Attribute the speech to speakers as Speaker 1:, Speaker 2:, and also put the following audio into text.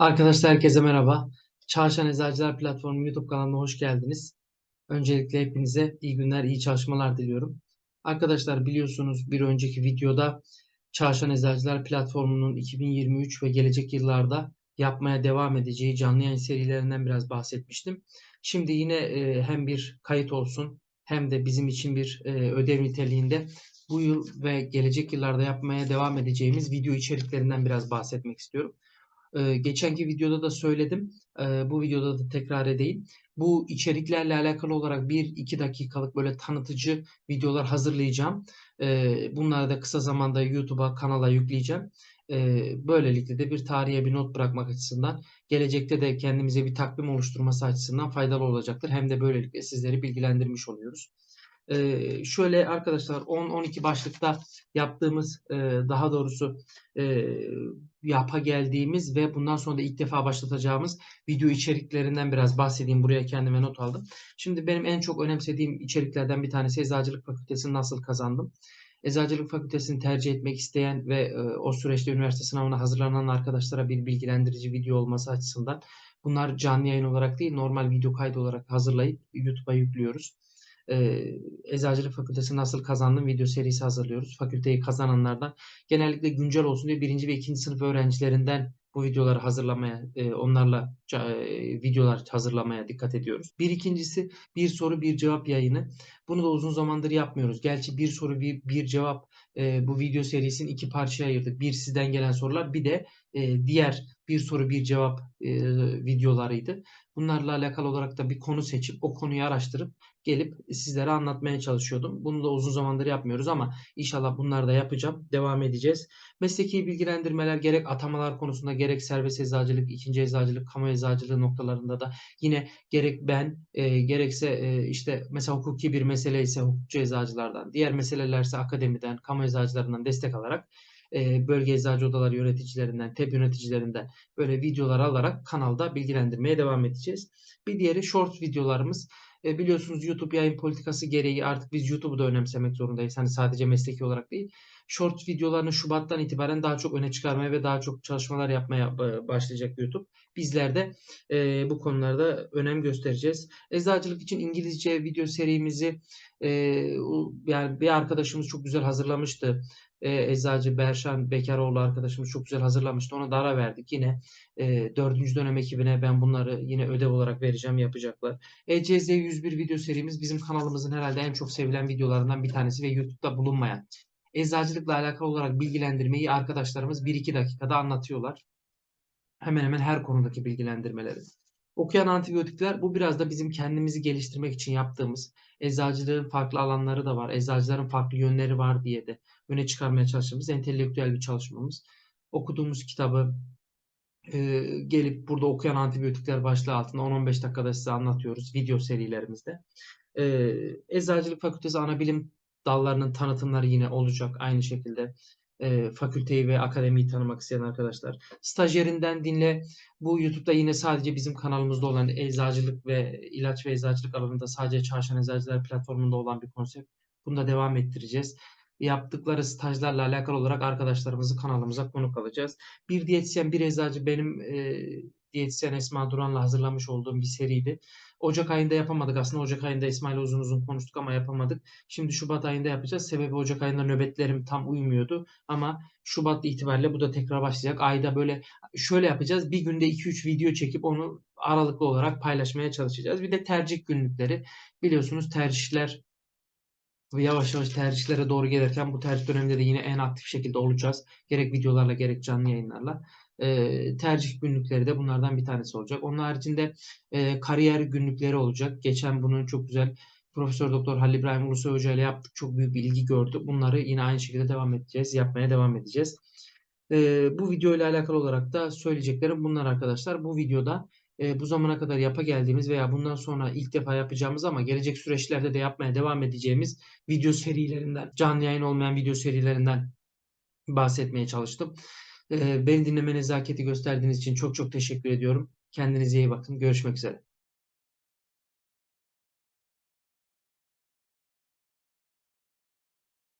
Speaker 1: Arkadaşlar herkese merhaba. Çarşan Eczacılar Platformu YouTube kanalına hoş geldiniz. Öncelikle hepinize iyi günler, iyi çalışmalar diliyorum. Arkadaşlar biliyorsunuz bir önceki videoda Çarşan Eczacılar Platformu'nun 2023 ve gelecek yıllarda yapmaya devam edeceği canlı yayın serilerinden biraz bahsetmiştim. Şimdi yine e, hem bir kayıt olsun hem de bizim için bir e, ödev niteliğinde bu yıl ve gelecek yıllarda yapmaya devam edeceğimiz video içeriklerinden biraz bahsetmek istiyorum. Ee, geçenki videoda da söyledim. Ee, bu videoda da tekrar edeyim. Bu içeriklerle alakalı olarak 1-2 dakikalık böyle tanıtıcı videolar hazırlayacağım. Ee, bunları da kısa zamanda YouTube'a, kanala yükleyeceğim. Böylelikle de bir tarihe bir not bırakmak açısından, gelecekte de kendimize bir takvim oluşturması açısından faydalı olacaktır. Hem de böylelikle sizleri bilgilendirmiş oluyoruz. Ee, şöyle arkadaşlar 10-12 başlıkta yaptığımız e, daha doğrusu e, yapa geldiğimiz ve bundan sonra da ilk defa başlatacağımız video içeriklerinden biraz bahsedeyim. Buraya kendime not aldım. Şimdi benim en çok önemsediğim içeriklerden bir tanesi Eczacılık Fakültesini nasıl kazandım? Eczacılık Fakültesini tercih etmek isteyen ve e, o süreçte üniversite sınavına hazırlanan arkadaşlara bir bilgilendirici video olması açısından bunlar canlı yayın olarak değil normal video kaydı olarak hazırlayıp YouTube'a yüklüyoruz Eczacılık Fakültesi nasıl kazandım video serisi hazırlıyoruz. Fakülteyi kazananlardan genellikle güncel olsun diye birinci ve ikinci sınıf öğrencilerinden bu videoları hazırlamaya, onlarla videolar hazırlamaya dikkat ediyoruz. Bir ikincisi bir soru bir cevap yayını. Bunu da uzun zamandır yapmıyoruz. Gerçi bir soru bir, bir cevap bu video serisinin iki parçaya ayırdık. Bir sizden gelen sorular bir de e, diğer bir soru bir cevap e, videolarıydı. Bunlarla alakalı olarak da bir konu seçip o konuyu araştırıp gelip sizlere anlatmaya çalışıyordum. Bunu da uzun zamandır yapmıyoruz ama inşallah bunları da yapacağım. Devam edeceğiz. Mesleki bilgilendirmeler gerek atamalar konusunda gerek serbest eczacılık, ikinci eczacılık, kamu eczacılığı noktalarında da yine gerek ben e, gerekse e, işte mesela hukuki bir mesele ise hukukçu eczacılardan, diğer meselelerse akademiden, kamu eczacılarından destek alarak e, bölge eczacı odaları yöneticilerinden, TEP yöneticilerinden böyle videolar alarak kanalda bilgilendirmeye devam edeceğiz. Bir diğeri short videolarımız. E, biliyorsunuz YouTube yayın politikası gereği artık biz YouTube'u da önemsemek zorundayız. Hani sadece mesleki olarak değil. Short videolarını Şubat'tan itibaren daha çok öne çıkarmaya ve daha çok çalışmalar yapmaya başlayacak YouTube. Bizler de e, bu konularda önem göstereceğiz. Eczacılık için İngilizce video serimizi e, yani bir arkadaşımız çok güzel hazırlamıştı e, Eczacı Berşan Bekaroğlu arkadaşımız çok güzel hazırlamıştı. Ona da verdik. Yine e, 4. dönem ekibine ben bunları yine ödev olarak vereceğim yapacaklar. ECZ 101 video serimiz bizim kanalımızın herhalde en çok sevilen videolarından bir tanesi ve YouTube'da bulunmayan. Eczacılıkla alakalı olarak bilgilendirmeyi arkadaşlarımız 1-2 dakikada anlatıyorlar. Hemen hemen her konudaki bilgilendirmeleri. Okuyan antibiyotikler bu biraz da bizim kendimizi geliştirmek için yaptığımız eczacılığın farklı alanları da var. Eczacıların farklı yönleri var diye de öne çıkarmaya çalıştığımız entelektüel bir çalışmamız. Okuduğumuz kitabı e, gelip burada okuyan antibiyotikler başlığı altında 10-15 dakikada size anlatıyoruz video serilerimizde. E, Eczacılık Fakültesi ana bilim dallarının tanıtımları yine olacak aynı şekilde e, fakülteyi ve akademiyi tanımak isteyen arkadaşlar. Stajyerinden dinle. Bu YouTube'da yine sadece bizim kanalımızda olan eczacılık ve ilaç ve eczacılık alanında sadece Çarşan Eczacılar platformunda olan bir konsept. Bunu da devam ettireceğiz. Yaptıkları stajlarla alakalı olarak arkadaşlarımızı kanalımıza konuk alacağız. Bir diyetisyen, bir eczacı benim e, diyetisyen Esma Duran'la hazırlamış olduğum bir seriydi. Ocak ayında yapamadık aslında. Ocak ayında İsmail uzun uzun konuştuk ama yapamadık. Şimdi Şubat ayında yapacağız. Sebebi Ocak ayında nöbetlerim tam uymuyordu. Ama Şubat itibariyle bu da tekrar başlayacak. Ayda böyle şöyle yapacağız. Bir günde 2-3 video çekip onu aralıklı olarak paylaşmaya çalışacağız. Bir de tercih günlükleri. Biliyorsunuz tercihler yavaş yavaş tercihlere doğru gelirken bu tercih döneminde de yine en aktif şekilde olacağız. Gerek videolarla gerek canlı yayınlarla e, tercih günlükleri de bunlardan bir tanesi olacak. Onun haricinde e, kariyer günlükleri olacak. Geçen bunun çok güzel Profesör Doktor Halil İbrahim Ulusoy Hoca ile yaptık. Çok büyük bir ilgi gördü. Bunları yine aynı şekilde devam edeceğiz. Yapmaya devam edeceğiz. E, bu video ile alakalı olarak da söyleyeceklerim bunlar arkadaşlar. Bu videoda e, bu zamana kadar yapa geldiğimiz veya bundan sonra ilk defa yapacağımız ama gelecek süreçlerde de yapmaya devam edeceğimiz video serilerinden, canlı yayın olmayan video serilerinden bahsetmeye çalıştım. Beni dinleme nezaketi gösterdiğiniz için çok çok teşekkür ediyorum. Kendinize iyi bakın. Görüşmek üzere.